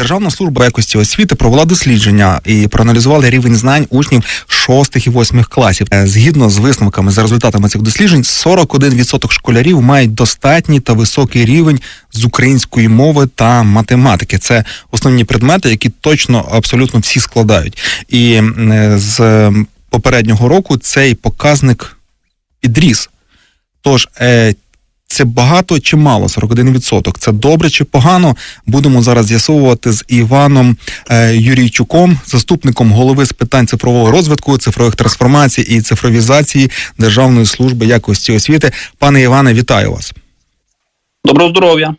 Державна служба якості освіти провела дослідження і проаналізували рівень знань учнів шостих і восьмих класів. Е, Згідно з висновками за результатами цих досліджень, 41% школярів мають достатній та високий рівень з української мови та математики. Це основні предмети, які точно абсолютно всі складають. І е, з попереднього року цей показник підріс. Тож е, це багато чи мало 41%. Це добре чи погано? Будемо зараз з'ясовувати з Іваном е, Юрійчуком, заступником голови з питань цифрового розвитку, цифрових трансформацій і цифровізації Державної служби якості освіти. Пане Іване, вітаю вас. Доброго здоров'я.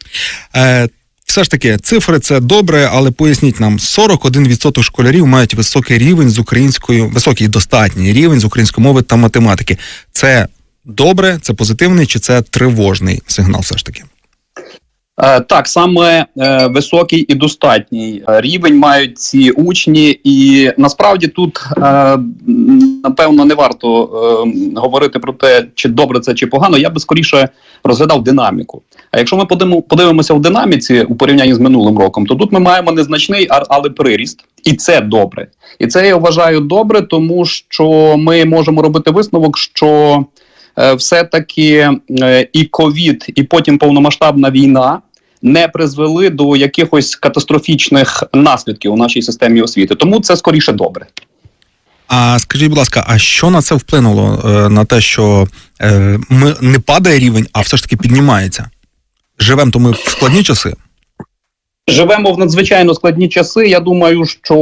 Е, все ж таки, цифри це добре, але поясніть нам, 41% школярів мають високий рівень з українською, високий достатній рівень з української мови та математики. Це добре, це позитивний чи це тривожний сигнал? Все ж таки. Е, так, саме е, високий і достатній рівень мають ці учні, і насправді тут е, напевно не варто говорити про те, чи добре це чи погано. Я би скоріше розглядав динаміку. А якщо ми подивимося в динаміці у порівнянні з минулим роком, то тут ми маємо незначний, але приріст, і це добре. І це я вважаю добре, тому що ми можемо робити висновок, що е, все-таки е, і ковід, і потім повномасштабна війна не призвели до якихось катастрофічних наслідків у нашій системі освіти. Тому це скоріше добре. А скажіть, будь ласка, а що на це вплинуло е, на те, що ми не падає рівень, а все ж таки піднімається? Живемо то ми в складні часи. Живемо в надзвичайно складні часи. Я думаю, що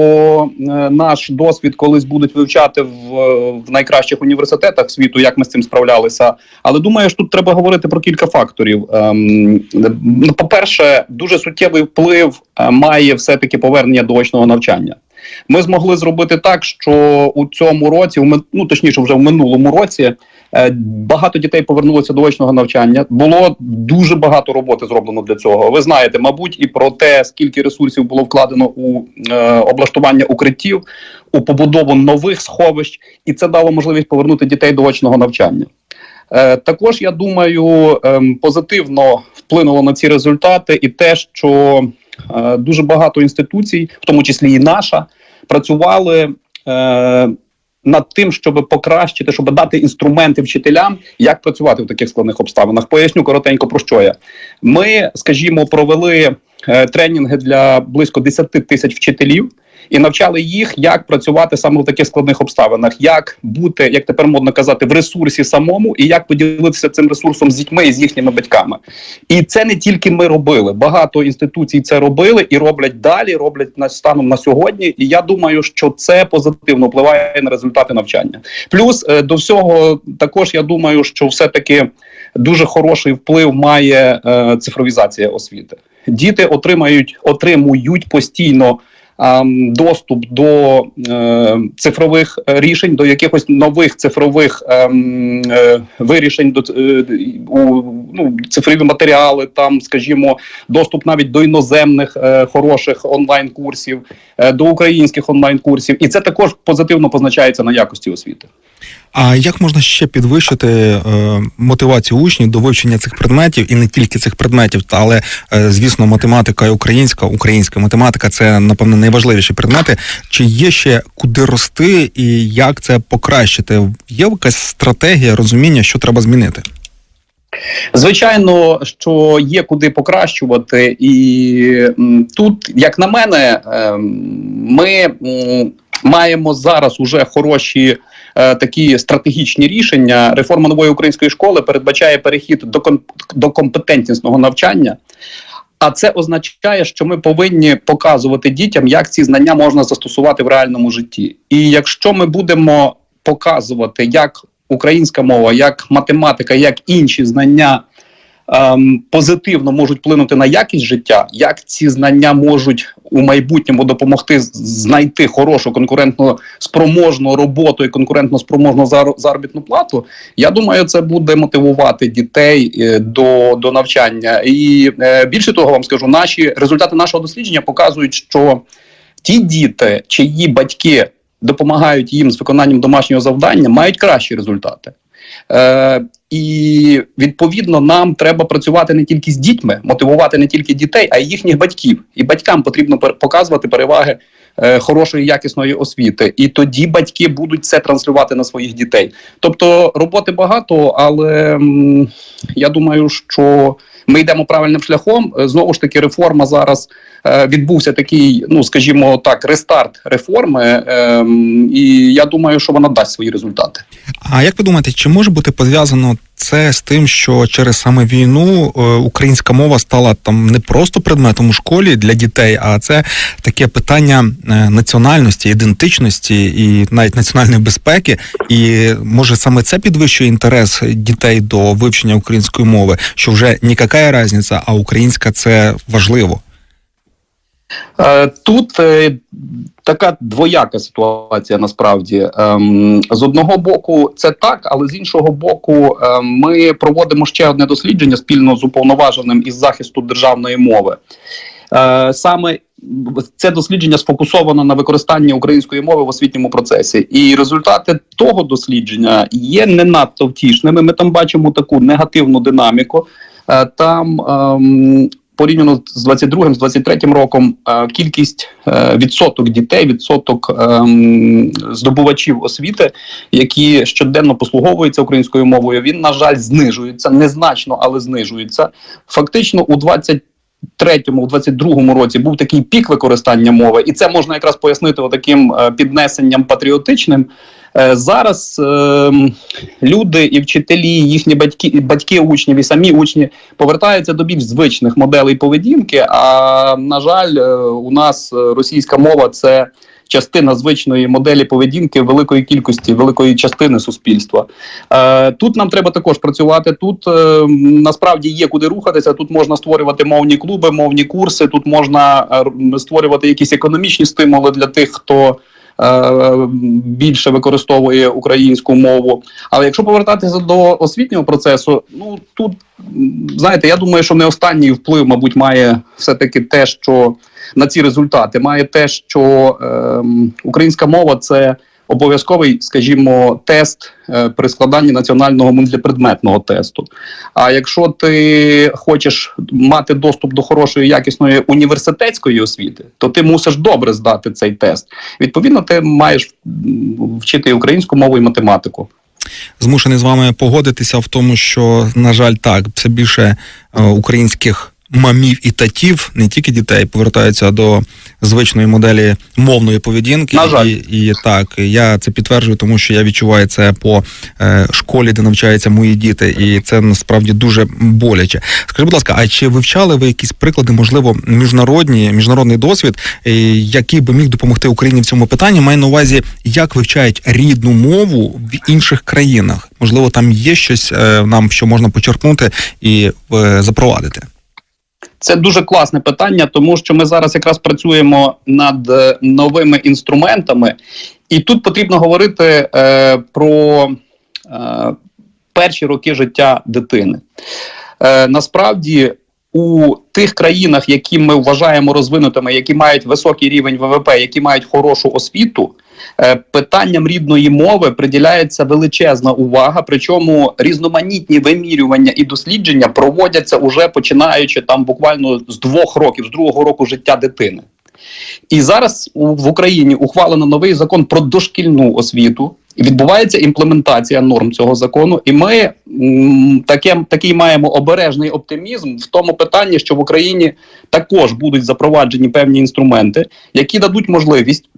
е, наш досвід колись будуть вивчати в, в найкращих університетах світу, як ми з цим справлялися. Але думаю, що тут треба говорити про кілька факторів. Ем, по-перше, дуже суттєвий вплив е, має все-таки повернення до очного навчання. Ми змогли зробити так, що у цьому році, ну точніше, вже в минулому році, багато дітей повернулося до очного навчання. Було дуже багато роботи зроблено для цього. Ви знаєте, мабуть, і про те, скільки ресурсів було вкладено у е, облаштування укриттів, у побудову нових сховищ, і це дало можливість повернути дітей до очного навчання. Е, також я думаю, ем, позитивно вплинуло на ці результати і те, що е, дуже багато інституцій, в тому числі і наша, працювали е, над тим, щоб покращити, щоб дати інструменти вчителям, як працювати в таких складних обставинах. Поясню коротенько про що я. Ми, скажімо, провели е, тренінги для близько 10 тисяч вчителів. І навчали їх, як працювати саме в таких складних обставинах, як бути, як тепер модно казати, в ресурсі самому, і як поділитися цим ресурсом з дітьми і з їхніми батьками. І це не тільки ми робили. Багато інституцій це робили і роблять далі, роблять на станом на сьогодні. І я думаю, що це позитивно впливає на результати навчання. Плюс е, до всього, також я думаю, що все-таки дуже хороший вплив має е, цифровізація освіти. Діти отримають, отримують постійно. Доступ до е, цифрових рішень, до якихось нових цифрових ем, е, вирішень, до е, ну, цифрові матеріали, там, скажімо, доступ навіть до іноземних хороших онлайн-курсів, до українських онлайн-курсів, і це також позитивно позначається на якості освіти. А як можна ще підвищити е, мотивацію учнів до вивчення цих предметів і не тільки цих предметів, але е, звісно, математика і українська, українська математика це напевно найважливіші предмети. Чи є ще куди рости і як це покращити? Є якась стратегія розуміння, що треба змінити? Звичайно, що є куди покращувати, і тут, як на мене, ем, ми маємо зараз уже хороші. Е, Такі стратегічні рішення реформа нової української школи передбачає перехід до до компетентнісного навчання. А це означає, що ми повинні показувати дітям, як ці знання можна застосувати в реальному житті. І якщо ми будемо показувати, як українська мова, як математика, як інші знання ем, позитивно можуть вплинути на якість життя, як ці знання можуть у майбутньому допомогти знайти хорошу конкурентно спроможну роботу і конкурентно спроможну зар- заробітну плату. Я думаю, це буде мотивувати дітей е, до, до навчання. І е, більше того, вам скажу, наші результати нашого дослідження показують, що ті діти, чиї батьки допомагають їм з виконанням домашнього завдання, мають кращі результати. Е, і відповідно нам треба працювати не тільки з дітьми, мотивувати не тільки дітей, а й їхніх батьків. І батькам потрібно показувати переваги е, хорошої якісної освіти. І тоді батьки будуть це транслювати на своїх дітей. Тобто роботи багато, але м, я думаю, що ми йдемо правильним шляхом. Е, Знову ж таки, реформа зараз відбувся такий, ну скажімо так, рестарт реформи. ем, і я думаю, що вона дасть свої результати. А як ви думаєте, чи може бути пов'язано це з тим, що через саме війну е, українська мова стала там не просто предметом у школі для дітей, а це таке питання е, національності, ідентичності і навіть національної безпеки? І може саме це підвищує інтерес дітей до вивчення української мови, що вже ніяка різниця, а українська це важливо. Е, Тут е, така двояка ситуація насправді. Ем, З одного боку, це так, але з іншого боку, е, ми проводимо ще одне дослідження спільно з уповноваженим із захисту державної мови. Е, Саме це дослідження сфокусовано на використанні української мови в освітньому процесі, і результати того дослідження є не надто втішними. Ми там бачимо таку негативну динаміку. Там ем, порівняно з 22 з 23 роком е, кількість е, відсоток дітей, відсоток ем, здобувачів освіти, які щоденно послуговуються українською мовою, він на жаль знижується незначно, але знижується. Фактично у 20 23-му, у 22-му році був такий пік використання мови, і це можна якраз пояснити таким піднесенням патріотичним. Е, Зараз е, люди і вчителі, їхні батьки, батьки учнів і самі учні повертаються до більш звичних моделей поведінки. А на жаль, е, у нас е, російська мова це частина звичної моделі поведінки великої кількості, великої частини суспільства. Тут нам треба також працювати. Тут насправді є куди рухатися. Тут можна створювати мовні клуби, мовні курси. Тут можна створювати якісь економічні стимули для тих, хто. Е, Більше використовує українську мову, але якщо повертатися до освітнього процесу, ну тут знаєте, я думаю, що не останній вплив, мабуть, має все таки те, що на ці результати. Має те, що е, українська мова це обов'язковий, скажімо, тест е, при складанні національного мультипредметного тесту. А якщо ти хочеш мати доступ до хорошої якісної університетської освіти, то ти мусиш добре здати цей тест. Відповідно, ти маєш вчити українську мову і математику. Змушений з вами погодитися в тому, що на жаль, так все більше е, українських мамів і татів, не тільки дітей, повертаються до звичної моделі мовної поведінки. На жаль. І, і так, я це підтверджую, тому що я відчуваю це по е, школі, де навчаються мої діти, і це насправді дуже боляче. Скажіть, будь ласка, а чи вивчали ви якісь приклади, можливо, міжнародні, міжнародний досвід, е, який би міг допомогти Україні в цьому питанні? Маю на увазі, як вивчають рідну мову в інших країнах? Можливо, там є щось е, нам, що можна почерпнути і е, запровадити. Це дуже класне питання, тому що ми зараз якраз працюємо над е, новими інструментами, і тут потрібно говорити е, про е, перші роки життя дитини. Е, насправді, у тих країнах, які ми вважаємо розвинутими, які мають високий рівень ВВП, які мають хорошу освіту, питанням рідної мови приділяється величезна увага. Причому різноманітні вимірювання і дослідження проводяться уже починаючи там буквально з двох років, з другого року життя дитини. І зараз в Україні ухвалено новий закон про дошкільну освіту. Відбувається імплементація норм цього закону, і ми таке, такий маємо обережний оптимізм в тому питанні, що в Україні також будуть запроваджені певні інструменти, які дадуть можливість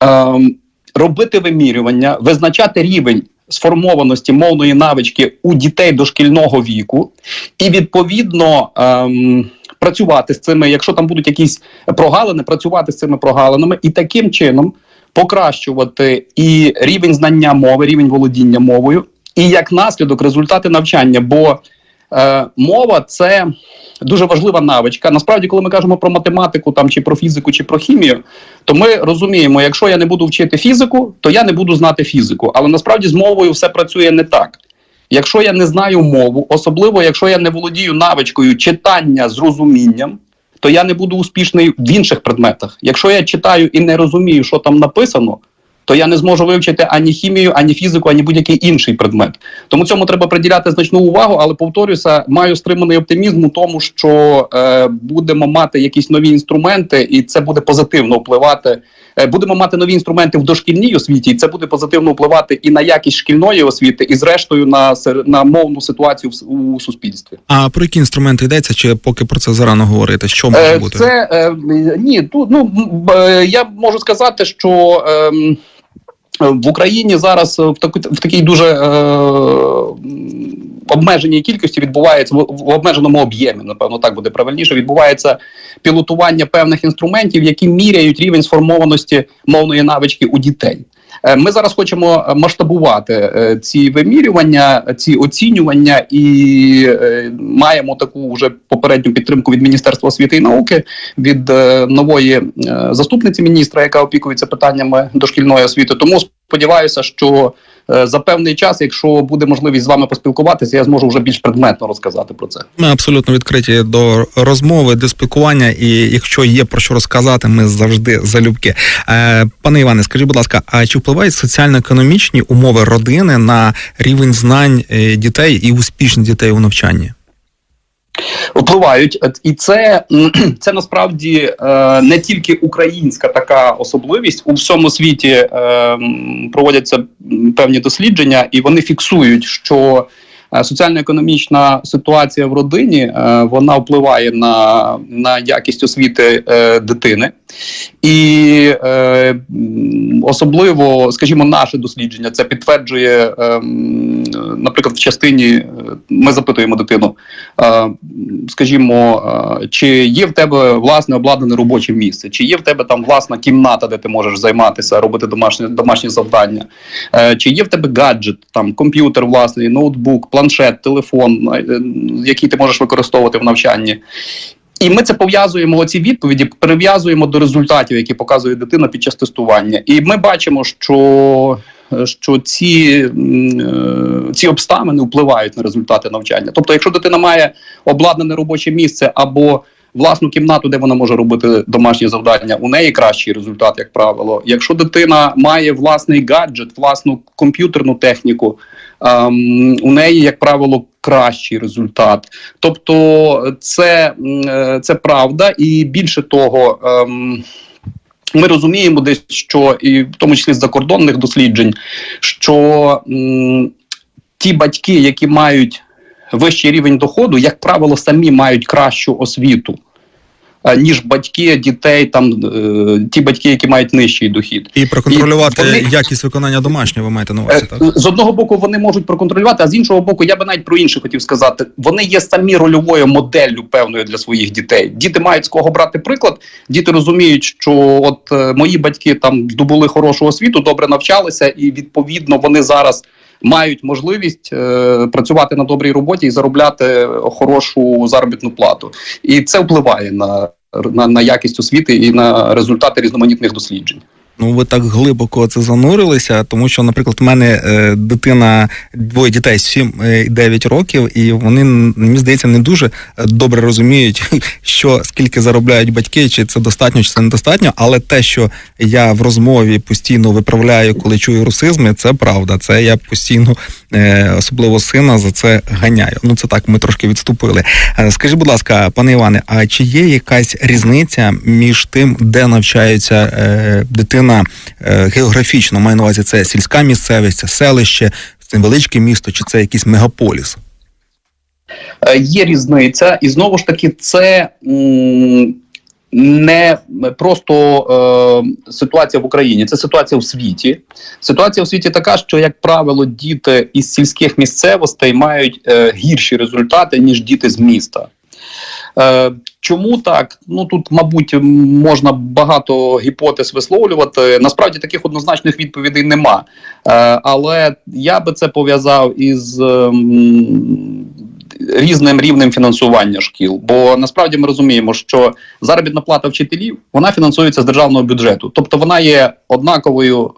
ем, робити вимірювання, визначати рівень сформованості мовної навички у дітей дошкільного віку, і відповідно ем, працювати з цими, якщо там будуть якісь прогалини, працювати з цими прогалинами, і таким чином покращувати і рівень знання мови, рівень володіння мовою, і як наслідок результати навчання. Бо е, мова це дуже важлива навичка. Насправді, коли ми кажемо про математику, там чи про фізику, чи про хімію, то ми розуміємо, якщо я не буду вчити фізику, то я не буду знати фізику. Але насправді з мовою все працює не так. Якщо я не знаю мову, особливо якщо я не володію навичкою читання з розумінням, то я не буду успішний в інших предметах. Якщо я читаю і не розумію, що там написано, то я не зможу вивчити ані хімію, ані фізику, ані будь-який інший предмет. Тому цьому треба приділяти значну увагу, але повторюся, маю стриманий оптимізм у тому, що е, будемо мати якісь нові інструменти, і це буде позитивно впливати. Е, Будемо мати нові інструменти в дошкільній освіті, і це буде позитивно впливати і на якість шкільної освіти, і зрештою на на мовну ситуацію в у суспільстві. А про які інструменти йдеться, чи поки про це зарано говорити? Що може Е, бути? Це е, ні, тут ну е, я можу сказати, що ем, в Україні зараз в таку в такій дуже е, обмеженій кількості відбувається в, в обмеженому об'ємі, напевно, так буде правильніше. Відбувається пілотування певних інструментів, які міряють рівень сформованості мовної навички у дітей. Е, Ми зараз хочемо е, масштабувати е, ці вимірювання, ці оцінювання, і маємо таку вже попередню підтримку від Міністерства освіти і науки, від нової заступниці міністра, яка опікується питаннями дошкільної освіти. Тому сподіваюся, що за певний час, якщо буде можливість з вами поспілкуватися, я зможу вже більш предметно розказати про це. Ми абсолютно відкриті до розмови, до спілкування, і якщо є про що розказати, ми завжди залюбки. Е, пане Іване, скажіть, будь ласка, а чи впливають соціально-економічні умови родини на рівень знань е, дітей і успішних дітей у навчанні? Впливають, і це, це насправді е, не тільки українська така особливість. У всьому світі е, проводяться певні дослідження, і вони фіксують, що соціально-економічна ситуація в родині е, вона впливає на, на якість освіти е, дитини. І е, особливо, скажімо, наше дослідження це підтверджує, е, наприклад, в частині е, ми запитуємо дитину, е, скажімо, е, чи є в тебе власне обладнане робоче місце, чи є в тебе там власна кімната, де ти можеш займатися, робити домашні, домашні завдання, е, чи є в тебе гаджет, там комп'ютер власний, ноутбук, планшет, телефон, е, який ти можеш використовувати в навчанні. І ми це пов'язуємо ці відповіді, перев'язуємо до результатів, які показує дитина під час тестування. І ми бачимо, що, що ці, е, ці обставини впливають на результати навчання. Тобто, якщо дитина має обладнане робоче місце або власну кімнату, де вона може робити домашні завдання, у неї кращий результат, як правило. Якщо дитина має власний гаджет, власну комп'ютерну техніку, у неї, як правило, кращий результат. Тобто, це, е, це правда, і більше того. Ем, ми розуміємо десь, що і в тому числі з закордонних досліджень, що м, ті батьки, які мають вищий рівень доходу, як правило, самі мають кращу освіту. Е, Ніж батьки дітей, там е, ті батьки, які мають нижчий дохід, І проконтролювати І вони- якість виконання домашнього, ви маєте на Е, увазі, так? З одного боку, вони можуть проконтролювати, а з іншого боку, я би навіть про інше хотів сказати. Вони є самі рольовою моделлю певною для своїх дітей. Діти мають з кого брати приклад. Діти розуміють, що от е, мої батьки там здобули хорошу освіту, добре навчалися, і відповідно вони зараз. Мають можливість е, працювати на добрій роботі і заробляти хорошу заробітну плату, і це впливає на, на, на якість освіти і на результати різноманітних досліджень. Ну, ви так глибоко це занурилися, тому що, наприклад, в мене е, дитина, двоє дітей 7 і 9 років, і вони, мені здається, не дуже е, добре розуміють, що скільки заробляють батьки, чи це достатньо, чи це недостатньо. Але те, що я в розмові постійно виправляю, коли чую русизми, це правда. Це я постійно, е, особливо сина, за це ганяю. Ну, це так, ми трошки відступили. Е, Скажіть, будь ласка, пане Іване, а чи є якась різниця між тим, де навчається е, дитина е, географічно? Маю на увазі це сільська місцевість, це селище, це невеличке місто, чи це якийсь мегаполіс? Е, Є різниця, і знову ж таки, це не просто е, ситуація в Україні, це ситуація в світі. Ситуація в світі така, що, як правило, діти із сільських місцевостей мають гірші результати, ніж діти з міста. Е, чому так? Ну тут, мабуть, можна багато гіпотез висловлювати. Насправді таких однозначних відповідей нема. Е, але я би це пов'язав із ем, різним рівнем фінансування шкіл. Бо насправді ми розуміємо, що заробітна плата вчителів вона фінансується з державного бюджету, тобто вона є однаковою е,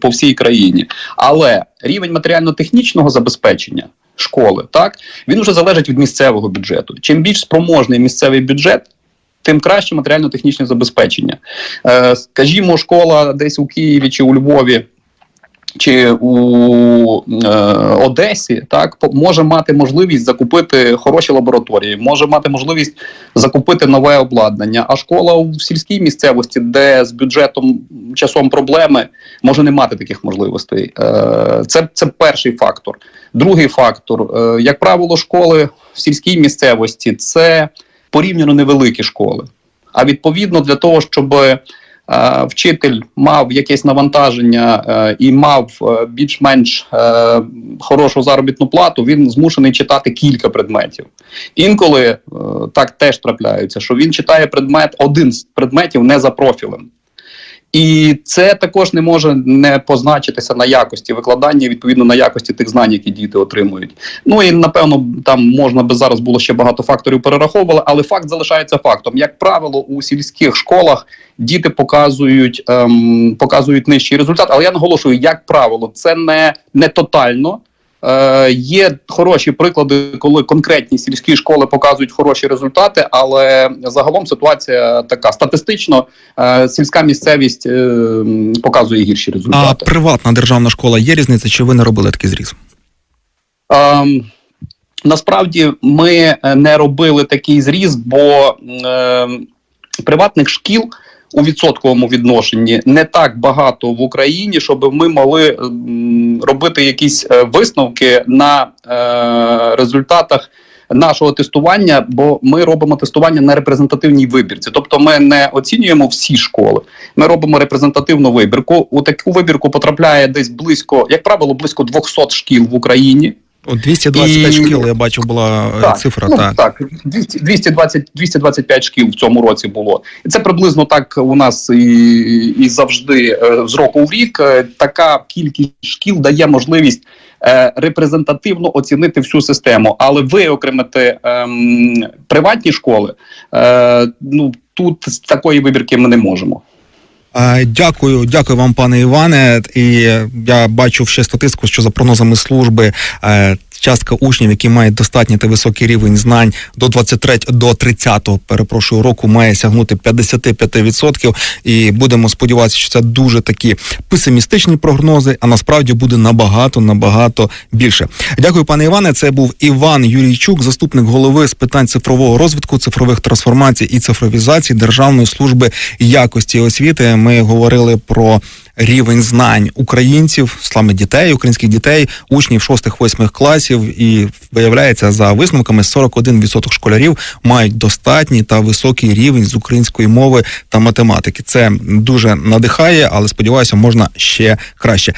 по всій країні. Але рівень матеріально-технічного забезпечення школи, так він вже залежить від місцевого бюджету. Чим більш спроможний місцевий бюджет. тим краще матеріально-технічне забезпечення. Е, скажімо, школа десь у Києві чи у Львові. Чи у е, Одесі так може мати можливість закупити хороші лабораторії, може мати можливість закупити нове обладнання. А школа в сільській місцевості, де з бюджетом часом проблеми, може не мати таких можливостей. Е, це, це перший фактор. Другий фактор, е, як правило, школи в сільській місцевості це порівняно невеликі школи. А відповідно для того, щоб вчитель мав якесь навантаження е, і мав е, більш-менш е, хорошу заробітну плату, він змушений читати кілька предметів. Інколи е, так теж трапляється, що він читає предмет, один з предметів не за профілем. І це також не може не позначитися на якості викладання, відповідно на якості тих знань, які діти отримують. Ну і напевно там можна би зараз було ще багато факторів перераховували, але факт залишається фактом. Як правило, у сільських школах діти показують, ем, показують нижчий результат. Але я наголошую, як правило, це не, не тотально. Е, є хороші приклади, коли конкретні сільські школи показують хороші результати, але загалом ситуація така статистично е, сільська місцевість е, показує гірші результати. А приватна державна школа є різниця, чи ви не робили такий зріз? Ем, насправді ми е, не робили такий зріз, бо ем, приватних шкіл у відсотковому відношенні не так багато в Україні, щоб ми могли робити якісь е, висновки на е, результатах. Нашого тестування, бо ми робимо тестування на репрезентативній вибірці, тобто ми не оцінюємо всі школи. Ми робимо репрезентативну вибірку. У таку вибірку потрапляє десь близько, як правило, близько 200 шкіл в Україні. О, 225 І- шкіл, я бачу, була е, цифра. ну, так. так 200, 220, 225 шкіл в цьому році було. І це приблизно так у нас і, і завжди е, з року в рік. Е, Така кількість шкіл дає можливість репрезентативно оцінити всю систему, але виокремити ем, приватні школи. Е, ну тут такої вибірки ми не можемо. Е, Дякую, дякую вам, пане Іване. І я бачу ще статистику, що за прогнозами служби е, частка учнів, які мають достатній та високий рівень знань до 23 до 30 перепрошую року, має сягнути 55%. І будемо сподіватися, що це дуже такі песимістичні прогнози, а насправді буде набагато набагато більше. Дякую, пане Іване. Це був Іван Юрійчук, заступник голови з питань цифрового розвитку, цифрових трансформацій і цифровізації Державної служби якості освіти. Ми говорили про рівень знань українців, саме дітей, українських дітей, учнів 6-8 класів. І виявляється, за висновками 41% школярів мають достатній та високий рівень з української мови та математики. Це дуже надихає, але сподіваюся, можна ще краще.